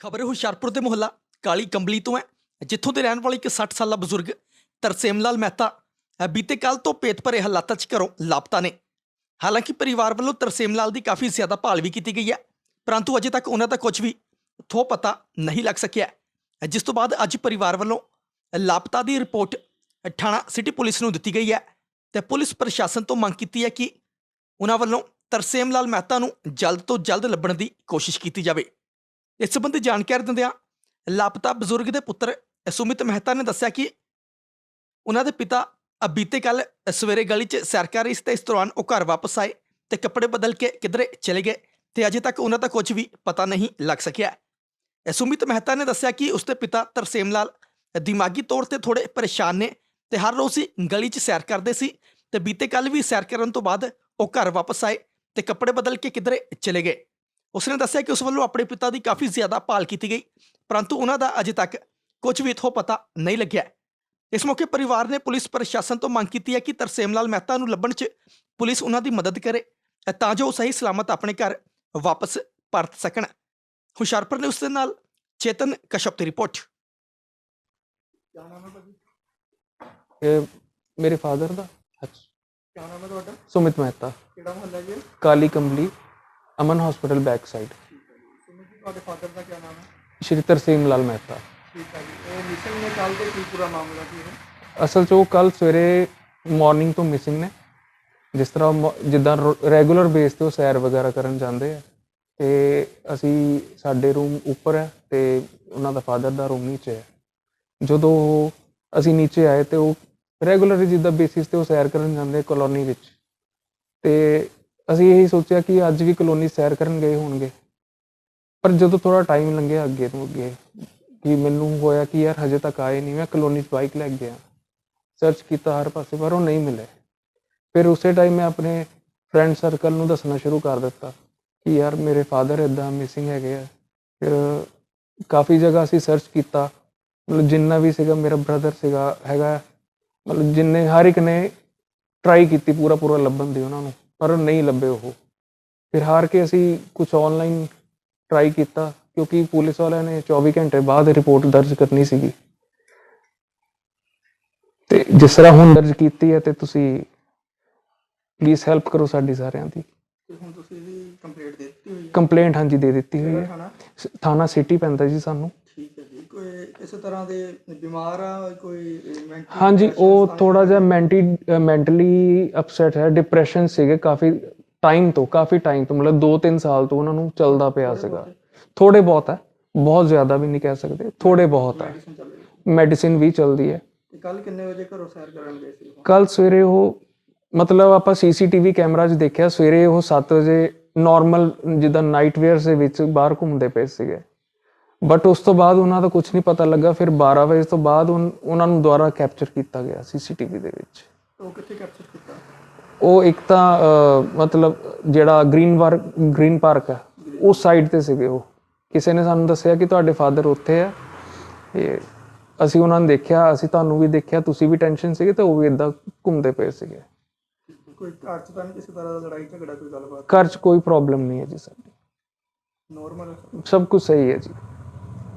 ਖਬਰ ਹੁਸ਼ਿਆਰਪੁਰ ਦੇ ਮੁਹੱਲਾ, ਕਾਲੀ ਕੰਬਲੀ ਤੋਂ ਹੈ, ਜਿੱਥੋਂ ਦੇ ਰਹਿਣ ਵਾਲੇ ਇੱਕ 60 ਸਾਲਾ ਬਜ਼ੁਰਗ ਤਰਸੇਮ ਲਾਲ ਮਹਿਤਾ ਬੀਤੇ ਕੱਲ ਤੋਂ ਪੇਟ ਭਰੇ ਹਾਲਾਤਾਂ 'ਚ ਘਰੋਂ ਲਾਪਤਾ ਨੇ। ਹਾਲਾਂਕਿ ਪਰਿਵਾਰ ਵੱਲੋਂ ਤਰਸੇਮ ਲਾਲ ਦੀ ਕਾਫੀ ਜ਼ਿਆਦਾ ਭਾਲ ਵੀ ਕੀਤੀ ਗਈ ਹੈ, ਪਰੰਤੂ ਅਜੇ ਤੱਕ ਉਹਨਾਂ ਦਾ ਕੁਝ ਵੀ ਥੋ ਪਤਾ ਨਹੀਂ ਲੱਗ ਸਕਿਆ ਜਿਸ ਤੋਂ ਬਾਅਦ ਅੱਜ ਪਰਿਵਾਰ ਵੱਲੋਂ ਲਾਪਤਾ ਦੀ ਰਿਪੋਰਟ ਥਾਣਾ ਸਿਟੀ ਪੁਲਿਸ ਨੂੰ ਦਿੱਤੀ ਗਈ ਹੈ ਤੇ ਪੁਲਿਸ ਪ੍ਰਸ਼ਾਸਨ ਤੋਂ ਮੰਗ ਕੀਤੀ ਹੈ ਕਿ ਉਹਨਾਂ ਵੱਲੋਂ ਤਰਸੇਮ ਲਾਲ ਮਹਿਤਾ ਨੂੰ ਜਲਦ ਤੋਂ ਜਲਦ ਲੱਭਣ ਦੀ ਕੋਸ਼ਿਸ਼ ਕੀਤੀ ਜਾਵੇ। ਇਸ ਸੰਬੰਧੀ ਜਾਣਕਾਰੀ ਦਿੰਦਿਆਂ ਲਾਪਤਾ ਬਜ਼ੁਰਗ ਦੇ ਪੁੱਤਰ ਸੁਮਿਤ ਮਹਿਤਾ ਨੇ ਦੱਸਿਆ ਕਿ ਉਹਨਾਂ ਦੇ ਪਿਤਾ ਬੀਤੇ ਕੱਲ ਸਵੇਰੇ ਗਲੀ 'ਚ ਸੈਰ ਕਰ ਰਹੀ ਸੀ ਤੇ ਇਸ ਦੌਰਾਨ ਉਹ ਘਰ ਵਾਪਸ ਆਏ ਤੇ ਕੱਪੜੇ ਬਦਲ ਕੇ ਕਿਧਰੇ ਚਲੇ ਗਏ ਤੇ ਅਜੇ ਤੱਕ ਉਹਨਾਂ ਦਾ ਕੁਝ ਵੀ ਪਤਾ ਨਹੀਂ ਲੱਗ ਸਕਿਆ। ਸੁਮਿਤ ਮਹਿਤਾ ਨੇ ਦੱਸਿਆ ਕਿ ਉਸਦੇ ਪਿਤਾ ਤਰਸੇਮ ਲਾਲ ਦਿਮਾਗੀ ਤੌਰ ਤੇ ਥੋੜੇ ਪਰੇਸ਼ਾਨ ਨੇ ਤੇ ਹਰ ਰੋਜ਼ ਹੀ ਗਲੀ 'ਚ ਸੈਰ ਕਰਦੇ ਸੀ ਤੇ ਬੀਤੇ ਕੱਲ ਵੀ ਸੈਰ ਕਰਨ ਤੋਂ ਬਾਅਦ ਉਹ ਘਰ ਵਾਪਸ ਆਏ ਤੇ ਕੱਪੜੇ ਬਦਲ ਕੇ ਕਿਧਰੇ ਚਲੇ ਗਏ। ਉਸਨੇ ਦੱਸਿਆ ਕਿ ਉਸ ਵੱਲੋਂ ਆਪਣੇ ਪਿਤਾ ਦੀ ਕਾਫੀ ਜ਼ਿਆਦਾ ਭਾਲ ਕੀਤੀ ਗਈ ਪਰੰਤੂ ਉਹਨਾਂ ਦਾ ਅਜੇ ਤੱਕ ਕੁਝ ਵੀ ਇਥੋਂ ਪਤਾ ਨਹੀਂ ਲੱਗਿਆ। ਇਸ ਮੌਕੇ ਪਰਿਵਾਰ ਨੇ ਪੁਲਿਸ ਪ੍ਰਸ਼ਾਸਨ ਤੋਂ ਮੰਗ ਕੀਤੀ ਹੈ ਕਿ ਤਰਸੇਮ ਲਾਲ ਮਹਿਤਾ ਨੂੰ ਲੱਭਣ 'ਚ ਪੁਲਿਸ ਉਹਨਾਂ ਦੀ ਮਦਦ ਕਰੇ ਤਾਂ ਜੋ ਉਹ ਸਹੀ ਸਲਾਮਤ ਆਪਣੇ ਘਰ ਵਾਪਸ ਪਰਤ ਸਕਣ। ਹੁਸ਼ਿਆਰਪੁਰ ਨੇ ਉਸ ਦੇ ਨਾਲ ਚੇਤਨ ਕਸ਼ਪ ਦੀ ਰਿਪੋਰਟ। ਕਿਆ ਨਾਮ ਹੈ ਭਾਜੀ? ਇਹ ਮੇਰੇ ਫਾਦਰ ਦਾ? ਕਿਆ ਨਾਮ ਹੈ ਤੁਹਾਡਾ? ਸੁਮਿਤ ਮਹਿਤਾ। ਕਿਹੜਾ ਮੁਹੱਲਾ ਜੀ Kali Kambli. Aman hospital back side ਤੁਹਾਡੇ ਫਾਦਰ ਦਾ ਕਿਆ ਨਾਮ ਹੈ? ਸ਼੍ਰੀ ਤਰਸੀਮ ਲਾਲ ਮਹਿਤਾ। ਠੀਕ ਹੈ ਜੀ। ਉਹ ਮਿਸਿੰਗ ਨੇ ਕੱਲ ਤੇ ਕੀ ਪੂਰਾ ਮਾਮਲਾ ਕੀ ਹੈ? ਅਸਲ 'ਚ ਉਹ ਕੱਲ ਸਵੇਰੇ ਮਾਰਨਿੰਗ ਤੋਂ ਮਿਸਿੰਗ ਨੇ। ਜਿਸ ਤਰ੍ਹਾਂ ਜਿੱਦਾਂ ਰੈਗੂਲਰ ਬੇਸ ਤੇ ਉਹ ਸੈਰ ਵਗੈਰਾ ਕਰਨ ਜਾਂਦੇ ਆ। ਤੇ ਅਸੀਂ ਸਾਡੇ ਰੂਮ ਉੱਪਰ ਹੈ ਤੇ ਉਹਨਾਂ ਦਾ ਫਾਦਰ ਦਾ ਰੂਮ ਨੀਚੇ ਹੈ। ਜਦੋਂ ਅਸੀਂ ਨੀਚੇ ਆਏ ਤੇ ਉਹ ਰੈਗੂਲਰ ਜਿੱਦਾਂ ਬੇਸਿਸ ਤੇ ਉਹ ਸੈਰ ਕਰਨ ਜਾਂਦੇ ਕਲੋਨੀ ਵਿੱਚ। ਤੇ ਅਸੀਂ ਇਹੀ ਸੋਚਿਆ ਕਿ ਅੱਜ ਵੀ ਕਲੋਨੀ ਸੈਰ ਕਰਨ ਗਏ ਹੋਣਗੇ। ਪਰ ਜਦੋਂ ਥੋੜਾ ਟਾਈਮ ਲੰਘਿਆ ਅੱਗੇ ਤੋਂ ਅੱਗੇ, ਕਿ ਮੈਨੂੰ ਹੋਇਆ ਕਿ ਯਾਰ ਹਜੇ ਤੱਕ ਆਏ ਨਹੀਂ, ਮੈਂ ਕਲੋਨੀ 'ਚ ਬਾਈਕ ਲੈ ਕੇ ਗਿਆ। ਸਰਚ ਕੀਤਾ ਹਰ ਪਾਸੇ, ਪਰ ਉਹ ਨਹੀਂ ਮਿਲੇ। ਫਿਰ ਉਸੇ ਟਾਈਮ ਮੈਂ ਆਪਣੇ ਫਰੈਂਡ ਸਰਕਲ ਨੂੰ ਦੱਸਣਾ ਸ਼ੁਰੂ ਕਰ ਦਿੱਤਾ ਕਿ ਯਾਰ ਮੇਰੇ ਫਾਦਰ ਇਦਾਂ ਮਿਸਿੰਗ ਹੈਗੇ ਆ। ਫਿਰ ਕਾਫੀ ਜਗ੍ਹਾ ਅਸੀਂ ਸਰਚ ਕੀਤਾ। ਮਤਲਬ ਜਿੰਨਾ ਵੀ ਸੀਗਾ, ਮੇਰਾ ਬ੍ਰਦਰ ਸੀਗਾ, ਹੈਗਾ। ਮਤਲਬ ਜਿੰਨੇ ਹਰ ਇੱਕ ਨੇ ਟਰਾਈ ਕੀਤੀ ਪੂਰਾ ਪੂਰਾ ਲੱਭਣ ਦੀ ਉਹਨਾਂ ਨੂੰ। ਪਰ ਨਹੀਂ ਲੱਭੇ ਉਹ। ਫਿਰ ਹਾਰ ਕੇ ਅਸੀਂ ਕੁਝ ਆਨਲਾਈਨ ਟਰਾਈ ਕੀਤਾ ਕਿਉਂਕਿ ਪੁਲਿਸ ਵਾਲਿਆਂ ਨੇ 24 ਘੰਟੇ ਬਾਅਦ ਰਿਪੋਰਟ ਦਰਜ ਕਰਨੀ ਸੀਗੀ। ਤੇ ਜਿਸ ਤਰ੍ਹਾਂ ਹੁਣ ਦਰਜ ਕੀਤੀ ਹੈ ਤੇ ਤੁਸੀਂ ਪਲੀਜ਼ ਹੈਲਪ ਕਰੋ ਸਾਡੀ ਸਾਰਿਆਂ ਦੀ। ਹੁਣ ਤੁਸੀਂ ਵੀ ਕੰਪਲੀਟ ਦੇ ਦਿੱਤੀ ਹੋਈ ਹੈ। ਕੰਪਲੇਂਟ ਹਾਂਜੀ ਦੇ ਦਿੱਤੀ ਹੋਈ ਹੈ। ਥਾਣਾ? ਸਿਟੀ ਪੈਂਦਾ ਜੀ ਸਾਨੂੰ। ਇਸ ਤਰ੍ਹਾਂ ਦੇ ਬਿਮਾਰ ਆ ਕੋਈ mental ਹਾਂਜੀ ਉਹ ਥੋੜਾ ਜਿਹਾ ਮੈਂਟੀ ਮੈਂਟਲੀ ਅਪਸੈਟ ਹੈ ਡਿਪਰੈਸ਼ਨ ਸੀਗੇ ਕਾਫੀ ਟਾਈਮ ਤੋਂ ਕਾਫੀ ਟਾਈਮ ਤੋਂ ਮਤਲਬ 2-3 ਸਾਲ ਤੋਂ ਉਹਨਾਂ ਨੂੰ ਚੱਲਦਾ ਪਿਆ ਸੀਗਾ। ਥੋੜੇ ਬਹੁਤ ਹੈ ਬਹੁਤ ਜ਼ਿਆਦਾ ਵੀ ਨਹੀਂ ਕਹਿ ਸਕਦੇ ਥੋੜੇ ਬਹੁਤ ਹੈ। ਮੈਡੀਸਿਨ ਵੀ ਚੱਲਦੀ ਹੈ। ਕੱਲ ਕਿੰਨੇ ਵਜੇ ਘਰੋਂ ਸੈਰ ਕਰਨ ਗਏ ਸੀ? ਕੱਲ ਸਵੇਰੇ ਉਹ ਮਤਲਬ ਆਪਾਂ ਸੀਸੀਟੀਵੀ ਕੈਮਰਾ 'ਚ ਦੇਖਿਆ ਸਵੇਰੇ ਉਹ 7 ਵਜੇ ਨਾਰਮਲ ਜਿੱਦਾਂ ਨਾਈਟ ਵੇਅਰਸ ਦੇ ਵਿੱਚ ਬਾਹਰ ਘੁੰਮਦੇ ਪਏ ਸੀਗੇ। ਬਟ ਉਸ ਤੋਂ ਬਾਅਦ ਉਹਨਾਂ ਦਾ ਕੁਝ ਨਹੀਂ ਪਤਾ ਲੱਗਾ। ਫਿਰ 12 ਵਜੇ ਤੋਂ ਬਾਅਦ ਉਹਨਾਂ ਨੂੰ ਦੁਬਾਰਾ ਕੈਪਚਰ ਕੀਤਾ ਗਿਆ ਸੀਸੀਟੀਵੀ ਦੇ ਵਿੱਚ। ਉਹ ਕਿੱਥੇ ਕੈਪਚਰ ਕੀਤਾ? ਉਹ ਇੱਕ ਤਾਂ ਮਤਲਬ ਜਿਹੜਾ ਗ੍ਰੀਨ ਵਾਰ ਗ੍ਰੀਨ ਪਾਰਕ ਹੈ ਉਸ ਸਾਈਡ ਤੇ ਸੀਗੇ ਉਹ। ਕਿਸੇ ਨੇ ਸਾਨੂੰ ਦੱਸਿਆ ਕਿ ਤੁਹਾਡੇ ਫਾਦਰ ਉੱਥੇ ਆ। ਤੇ ਅਸੀਂ ਉਹਨਾਂ ਨੂੰ ਦੇਖਿਆ ਅਸੀਂ ਤੁਹਾਨੂੰ ਵੀ ਦੇਖਿਆ ਤੁਸੀਂ ਵੀ ਟੈਨਸ਼ਨ ਸੀਗੇ ਤੇ ਉਹ ਵੀ ਇਦਾਂ ਘੁੰਮਦੇ ਪਏ ਸੀਗੇ। ਕੋਈ ਘਰ ਚ ਤਾਂ ਨਹੀਂ ਕਿਸੇ ਤਰ੍ਹਾਂ ਦਾ ਲੜਾਈ ਝਗੜਾ ਕੋਈ ਗੱਲਬਾਤ? ਘਰ 'ਚ ਕੋਈ ਪ੍ਰੋਬਲਮ ਨਹੀਂ ਹੈ ਜੀ ਸਾਡੀ। ਨੋਰਮਲ ਸਭ ਕੁਝ ਸਹੀ ਹੈ ਜੀ।